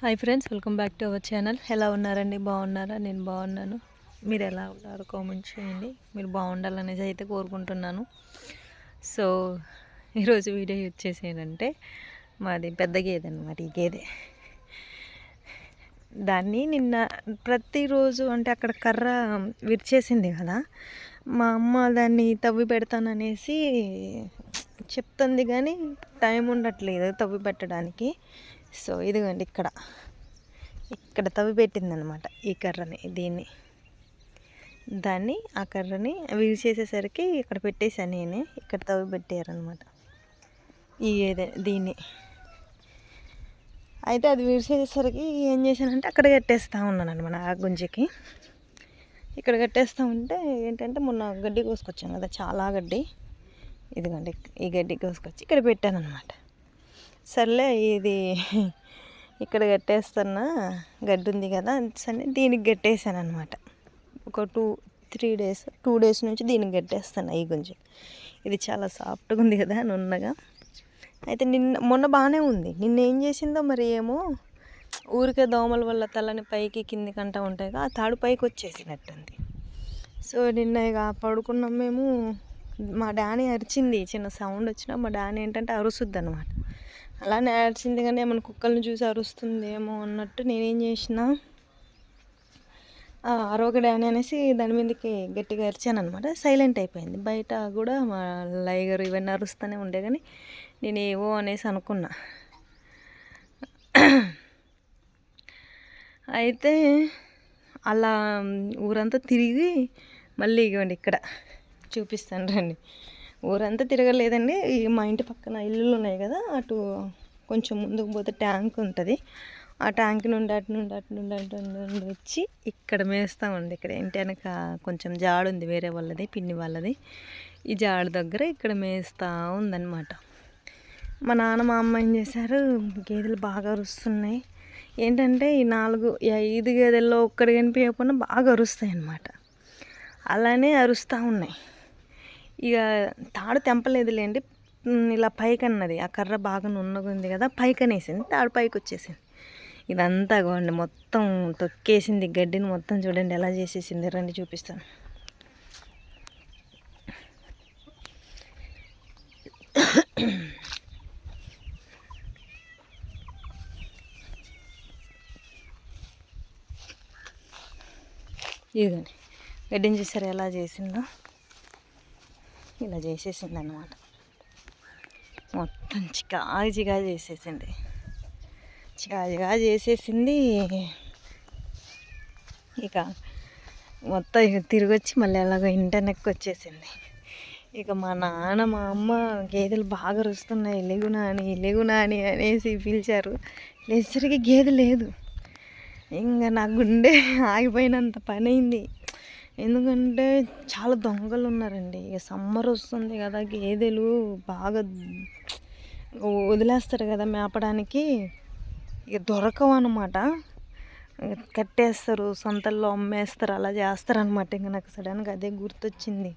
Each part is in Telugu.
Hi friends welcome back to our channel ఎలా ఉన్నారండి? బాగున్నారా? నేను బాగున్నాను. మీరు ఎలా ఉన్నారు? కామెంట్ చేయండి. మీరు బాగుండాలనేసి అయితే కోరుకుంటున్నాను. సో ఈరోజు వీడియో వచ్చేసి ఏంటంటే మాది పెద్ద గేదె అనమాట ఈ గేదె. దాన్ని నిన్న ప్రతిరోజు అంటే అక్కడ కర్ర విరిచేసింది కదా మా అమ్మ దాన్ని తవ్వి పెడతాననేసి చెప్తుంది కానీ టైం ఉండట్లేదు తవ్వి పెట్టడానికి. సో ఇదిగోండి ఇక్కడ. ఇక్కడ తవ్వి పెట్టిందనమాట ఈ కర్రని దీన్ని. దాన్ని ఆ కర్రని విరిచేసేసరికి ఇక్కడ పెట్టేశాను నేనే. ఇక్కడ తవ్వి పెట్టారనమాట ఈ ఏదే దీన్ని. అయితే అది విరిచేసరికి ఏం చేశానంటే అక్కడ కట్టేస్తూ ఉన్నాను అనమాట ఆ గుంజకి. ఇక్కడ కట్టేస్తూ ఉంటే ఏంటంటే మొన్న గడ్డి కోసుకొచ్చాను కదా చాలా గడ్డి. ఇదిగోండి ఈ గడ్డి కోసుకొచ్చి ఇక్కడ పెట్టాను అనమాట సర్లే ఇది ఇక్కడ కట్టేస్తున్నా గడ్డి ఉంది కదా సరే దీనికి కట్టేసాను అనమాట ఒక two three days two days నుంచి దీనికి కట్టేస్తాను ఈ గుంజి. ఇది చాలా సాఫ్ట్గా ఉంది కదా నున్నగా. అయితే నిన్న మొన్న బాగానే ఉంది. నిన్న ఏం చేసిందో మరి ఏమో ఊరికే దోమల వల్ల తలని పైకి కింది కంట ఉంటాయి ఆ తాడు పైకి వచ్చేసినట్టుంది. సో నిన్న ఇక పడుకున్నాం మేము. మా డానీ అరిచింది చిన్న సౌండ్ వచ్చినా మా డానీ ఏంటంటే అరుసుద్ది అనమాట అలానే అరిచింది కానీ ఏమైనా కుక్కల్ని చూసి అరుస్తుందేమో అన్నట్టు నేనేం చేసిన అరవక అని అనేసి దాని మీదకి గట్టిగా అరిచాను అనమాట సైలెంట్ అయిపోయింది. బయట కూడా మా లైగర్ ఇవన్నీ అరుస్తూనే ఉండే కానీ నేను ఏవో అనేసి అనుకున్నా. అయితే అలా ఊరంతా తిరిగి మళ్ళీ ఇవ్వండి ఇక్కడ చూపిస్తాను రండి. ఊరంతా తిరగలేదండి. మా ఇంటి పక్కన ఇల్లులు ఉన్నాయి కదా అటు కొంచెం ముందుకు పోతే ట్యాంక్ ఉంటుంది. ఆ ట్యాంక్ నుండి అటు నుండి అటు నుండి అటు నుండి వచ్చి ఇక్కడ మేస్తామండి. ఇక్కడ ఇంటి వెనక కొంచెం జాడు ఉంది వేరే వాళ్ళది పిన్ని వాళ్ళది. ఈ జాడు దగ్గర ఇక్కడ మేస్తూ ఉందన్నమాట. మా నాన్న మా అమ్మ ఏం చేశారు? గేదెలు బాగా అరుస్తున్నాయి. ఏంటంటే ఈ నాలుగు ఐదు గేదెల్లో ఒక్కడి కనిపించకుండా బాగా అరుస్తాయి అన్నమాట అలానే అరుస్తూ ఉన్నాయి. ఇక తాడు తెంపలేదులేండి. ఇలా పైకి అన్నది ఆ కర్ర బాగా నున్నగుంది కదా పైకి అనేసింది తాడు పైకి వచ్చేసింది ఇదంతా కావండి మొత్తం తొక్కేసింది గడ్డిని మొత్తం చూడండి ఎలా చేసేసింది. రండి చూపిస్తాను. ఇదిగోండి. గడ్డిని చూసారు ఎలా చేసిందో? ఇలా చేసేసింది అనమాట మొత్తం చికాజిగా చేసేసింది. చికాజిగా చేసేసింది. ఇక మొత్తం ఇక తిరిగి వచ్చి మళ్ళీ ఎలాగో ఇంటర్నెక్కి వచ్చేసింది. ఇక మా నాన్న మా అమ్మ గేదెలు బాగా రుస్తున్నాయి. ఎలుగునా అని ఎలుగునా అని అనేసి పిలిచారు. లేసరికి గేదె లేదు. ఇంకా నా గుండె ఆగిపోయినంత పని అయింది ఎందుకంటే చాలా దొంగలు ఉన్నారండి ఇక సమ్మర్ వస్తుంది కదా గేదెలు బాగా వదిలేస్తారు కదా మేపడానికి. ఇక దొరకవు అనమాట కట్టేస్తారు సంతల్లో అమ్మేస్తారు అలా చేస్తారనమాట ఇంకా నాకు సడన్గా అదే గుర్తొచ్చింది.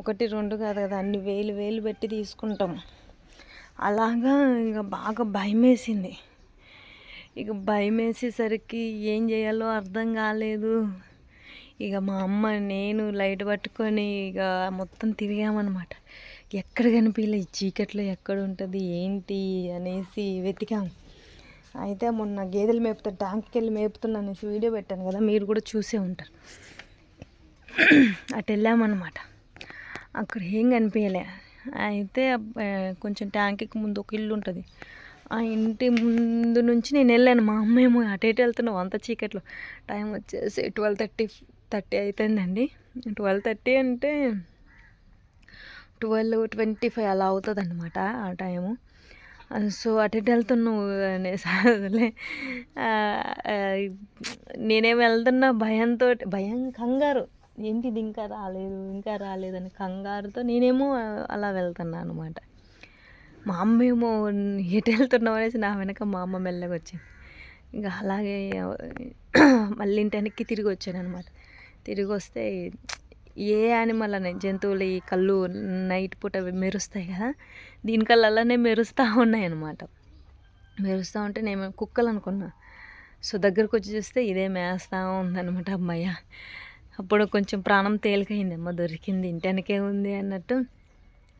ఒకటి రెండు కాదు కదా అన్ని వేలు వేలు పెట్టి తీసుకుంటాం. అలాగా ఇక బాగా భయం వేసింది ఇక భయం వేసేసరికి ఏం చేయాలో అర్థం కాలేదు. ఇక మా అమ్మ నేను లైట్ పట్టుకొని ఇక మొత్తం తిరిగామన్నమాట. ఎక్కడ కనిపించలే ఈ చీకట్లో ఎక్కడ ఉంటుంది ఏంటి అనేసి వెతికాము అయితే మొన్న గేదెలు మేపుతా ట్యాంక్కి వెళ్ళి మేపుతున్నా అనేసి వీడియో పెట్టాను కదా మీరు కూడా చూసే ఉంటారు. అటు వెళ్ళామన్నమాట. అక్కడ ఏం కనిపించలే అయితే కొంచెం ట్యాంక్కి ముందు ఒక ఇల్లు ఉంటుంది. ఆ ఇంటి ముందు నుంచి నేను వెళ్ళాను. మా అమ్మ ఏమో అటు ఇటు వెళ్తున్నావు అంత చీకట్లో. టైం వచ్చేసి ట్వెల్వ్ థర్టీ థర్టీ అవుతుందండి ట్వెల్వ్ థర్టీ అంటే ట్వెల్వ్ ట్వంటీ ఫైవ్ అలా అవుతుంది అనమాట ఆ టైము. సో అటు ఇటు వెళ్తున్నావు అనేసి అసలే నేనేం వెళ్తున్నా భయంతో భయం కంగారు. ఏంటిది ఇంకా రాలేదు ఇంకా రాలేదని కంగారుతో నేనేమో అలా వెళ్తున్నాను అనమాట మా అమ్మ ఏమో ఎటు వెళ్తున్నావు అనేసి నా వెనక మా అమ్మ మెల్లగా వచ్చింది ఇంకా అలాగే మళ్ళీ ఇంటి వెనక్కి తిరిగి వచ్చాను అనమాట తిరిగి వస్తే ఏ యానిమల్ అనే జంతువులు ఈ కళ్ళు నైట్ పూట మెరుస్తాయి కదా దీని కళ్ళు అలానే మెరుస్తూ ఉన్నాయనమాట మెరుస్తూ ఉంటే నేను కుక్కలు అనుకున్నా. సో దగ్గరకు వచ్చి చూస్తే ఇదే మేస్తూ ఉందన్నమాట అమ్మయ్య. అప్పుడు కొంచెం ప్రాణం తేలికైంది. అమ్మ దొరికింది ఇంటెనకే ఉంది అన్నట్టు.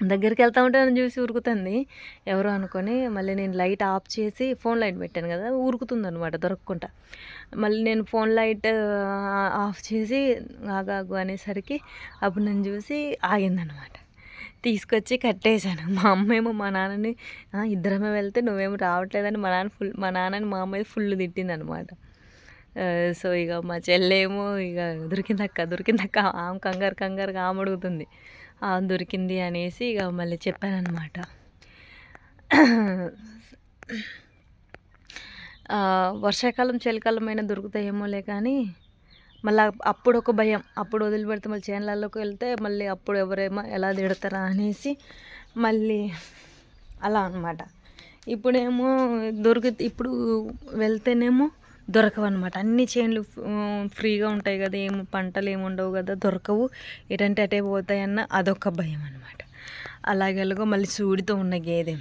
దగ్గరికి వెళ్తా ఉంటే నన్ను చూసి ఉరుకుతుంది. ఎవరు అనుకొని మళ్ళీ నేను లైట్ ఆఫ్ చేసి ఫోన్ లైట్ పెట్టాను కదా ఉరుకుతుంది అనమాట దొరకకుండా. మళ్ళీ నేను ఫోన్ లైట్ ఆఫ్ చేసి ఆగాగు అనేసరికి అప్పుడు నన్ను చూసి ఆగిందనమాట తీసుకొచ్చి కట్టేశాను. మా అమ్మేమో మా నాన్నని ఇద్దరమే వెళ్తే నువ్వేమో రావట్లేదని మా నాన్న ఫుల్ మా నాన్నని మా అమ్మాయి ఫుల్ తిట్టింది అనమాట సో ఇక మా చెల్లేమో ఇక దొరికిందక్క దొరికిందక్క ఆమె కంగారు కంగారుగా ఆమె అడుగుతుంది. దొరికింది అనేసి ఇక మళ్ళీ చెప్పానమాట వర్షాకాలం చలికాలం అయినా దొరుకుతాయేమోలే కానీ మళ్ళీ అప్పుడు ఒక భయం. అప్పుడు వదిలిపెడితే మళ్ళీ చేనులలోకి వెళ్తే మళ్ళీ అప్పుడు ఎవరేమో ఎలా తిడతారా అనేసి మళ్ళీ అలా అనమాట ఇప్పుడేమో దొరికి ఇప్పుడు వెళ్తేనేమో దొరకవు అనమాట అన్ని చేన్లు ఫ్రీగా ఉంటాయి కదా ఏం పంటలు ఏమి ఉండవు కదా దొరకవు. ఎటంటే అటే పోతాయన్న అదొక భయం అనమాట అలాగెలాగో మళ్ళీ సూడితో ఉన్న గేదె.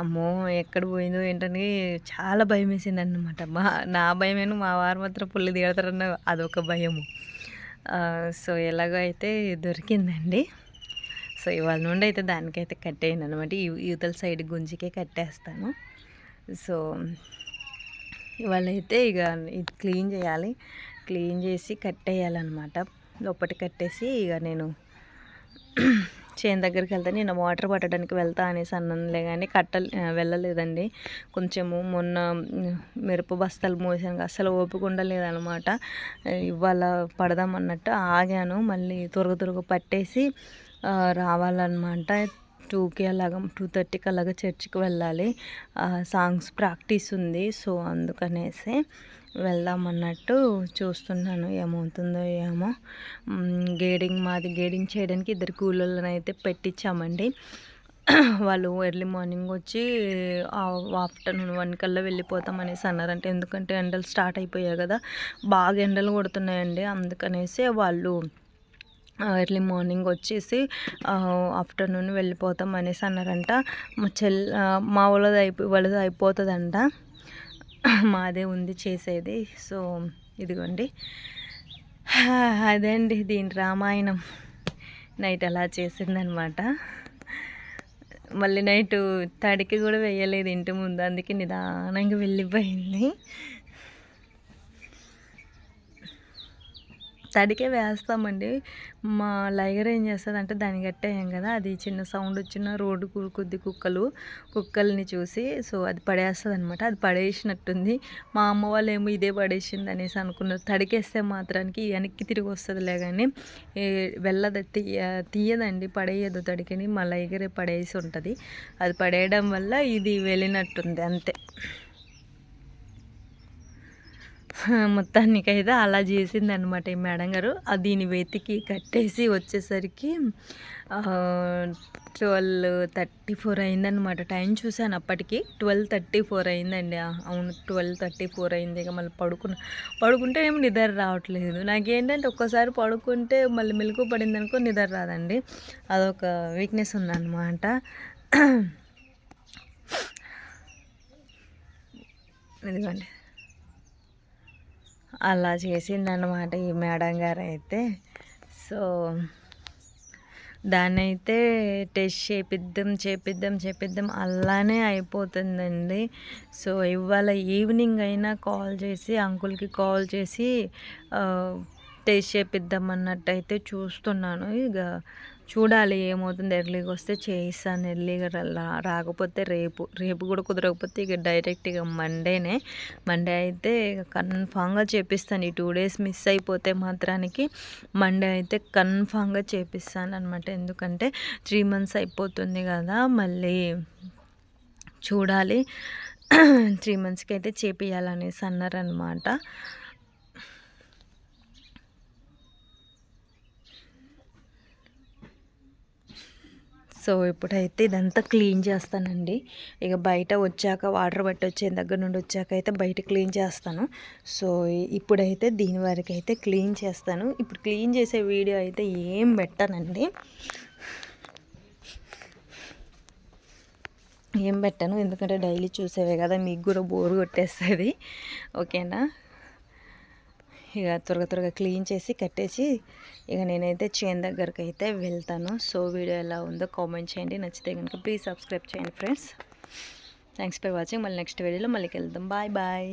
అమ్మో ఎక్కడ పోయిందో ఏంటని చాలా భయం వేసింది అనమాట మా నా భయమేను మా వారు మాత్రం పుల్లి దిగడతారన్న అదొక భయము. సో ఎలాగో అయితే దొరికిందండి. సో ఇవాళ నుండి అయితే దానికైతే కట్టేయండి అనమాట యూతల సైడ్ గుంజికే కట్టేస్తాను. సో ఇవాళ అయితే ఇక ఇది క్లీన్ చేయాలి. క్లీన్ చేసి కట్టేయాలన్నమాట. లోపటి కట్టేసి ఇక నేను చేను దగ్గరికి వెళ్తే. నేను వాటర్ పట్టడానికి వెళ్తా అనేసి అన్నలే కానీ కట్ట వెళ్ళలేదండి. కొంచెము మొన్న మిరప బస్తాలు మోసాను అసలు ఓపిక ఉండలేదనమాట ఇవాళ పడదాం అన్నట్టు ఆగాను. మళ్ళీ త్వరగా త్వరగా పట్టేసి రావాలన్నమాట. టూకి అలాగా టూ థర్టీకి అలాగా చర్చికి వెళ్ళాలి. సాంగ్స్ ప్రాక్టీస్ ఉంది సో అందుకనేసి వెళ్దాం అన్నట్టు చూస్తున్నాను ఏమవుతుందో ఏమో. గేడింగ్ మాది గేడింగ్ చేయడానికి ఇద్దరు కూలీలను అయితే పెట్టించామండి వాళ్ళు ఎర్లీ మార్నింగ్ వచ్చి ఆఫ్టర్నూన్ వన్ కల్లా వెళ్ళిపోతాం అనేసి అన్నారంటే. ఎందుకంటే ఎండలు స్టార్ట్ అయిపోయాయి కదా బాగా ఎండలు కొడుతున్నాయండి. అందుకనేసి వాళ్ళు ఎర్లీ మార్నింగ్ వచ్చేసి ఆఫ్టర్నూన్ వెళ్ళిపోతాం అనేసి అన్నారంట. మా చెల్ మా వాళ్ళది అయిపో వాళ్ళది అయిపోతుందంట. మాదే ఉంది చేసేది. సో ఇదిగోండి. అదే అండి దీని రామాయణం. నైట్ అలా చేసిందనమాట. మళ్ళీ నైట్ తడికి కూడా వేయలేదు ఇంటి ముందు. అందుకే నిదానంగా వెళ్ళిపోయింది. తడికే వేస్తామండి. మా లైగర్ ఏం చేస్తుంది అంటే దాన్ని గట్టేయం కదా అది చిన్న సౌండ్ వచ్చిన రోడ్డు కొద్ది కుక్కలు కుక్కల్ని చూసి సో అది పడేస్తుంది అనమాట అది పడేసినట్టుంది. మా అమ్మ వాళ్ళు ఏమో ఇదే పడేసింది అనేసి అనుకున్నారు. తడికేస్తే మాత్రానికి వెనక్కి తిరిగి వస్తుందిలే కానీ వెళ్ళదు తీయ తీయదండి పడేయదు తడికిని. మా లైగరే పడేసి ఉంటుంది. అది పడేయడం వల్ల ఇది వెళ్ళినట్టుంది అంతే. మొత్తానికైతే అలా చేసింది అనమాట ఈ మేడం గారు. అది దీని వెతికి కట్టేసి వచ్చేసరికి ట్వెల్వ్ థర్టీ ఫోర్ అయిందనమాట టైం చూశాను అప్పటికి. ట్వెల్వ్ థర్టీ ఫోర్ అయిందండి. అవును ట్వెల్వ్ థర్టీ ఫోర్ అయింది. ఇక మళ్ళీ పడుకున్న పడుకుంటే ఏమి నిద్ర రావట్లేదు. నాకేంటంటే ఒక్కసారి పడుకుంటే మళ్ళీ మెలకు పడింది అనుకో నిద్ర రాదండి. అదొక వీక్నెస్ ఉందన్నమాట. ఇదిగోండి. అలా చేసిందనమాట ఈ మేడం గారు అయితే సో దాన్ని అయితే టెస్ట్ చేపిద్దాం చేపిద్దాం చేపిద్దాం అలానే అయిపోతుందండి. సో ఇవాళ ఈవినింగ్ అయినా కాల్ చేసి అంకుల్కి కాల్ చేసి టెస్ట్ చేపిద్దాం చేపిద్దాం అన్నట్టయితే చూస్తున్నాను. ఇక చూడాలి ఏమవుతుంది ఎర్లీగా వస్తే చేయిస్తాను ఎర్లీగా రా- రాకపోతే రేపు రేపు కూడా కుదరకపోతే ఇక డైరెక్ట్ ఇక మండేనే. మండే అయితే కన్ఫామ్గా చేపిస్తాను. ఈ టూ డేస్ మిస్ అయిపోతే మాత్రానికి మండే అయితే కన్ఫామ్గా చేపిస్తాను అనమాట ఎందుకంటే త్రీ మంత్స్ అయిపోతుంది కదా మళ్ళీ చూడాలి. త్రీ మంత్స్కి అయితే చేపియాలనేసి అన్నారనమాట సో ఇప్పుడైతే ఇదంతా క్లీన్ చేస్తానండి. ఇక బయట వచ్చాక వాటర్ బట్టి వచ్చే దగ్గర నుండి వచ్చాక అయితే బయట క్లీన్ చేస్తాను. సో ఇప్పుడైతే దీని వరకు అయితే క్లీన్ చేస్తాను. ఇప్పుడు క్లీన్ చేసే వీడియో అయితే ఏం పెట్టానండి. ఏం పెట్టాను ఎందుకంటే డైలీ చూసేవే కదా మీకు కూడా బోర్ కొట్టేస్తుంది. ఓకేనా? ఇక త్వరగా త్వరగా క్లీన్ చేసి కట్టేసి ఇక నేనైతే చేన్ దగ్గరకు అయితే వెళ్తాను. సో వీడియో ఎలా ఉందో కామెంట్ చేయండి. నచ్చితే కనుక ప్లీజ్ సబ్స్క్రైబ్ చేయండి ఫ్రెండ్స్ థ్యాంక్స్ ఫర్ వాచింగ్ మళ్ళీ నెక్స్ట్ వీడియోలో మళ్ళీ వెళ్దాం బాయ్ బాయ్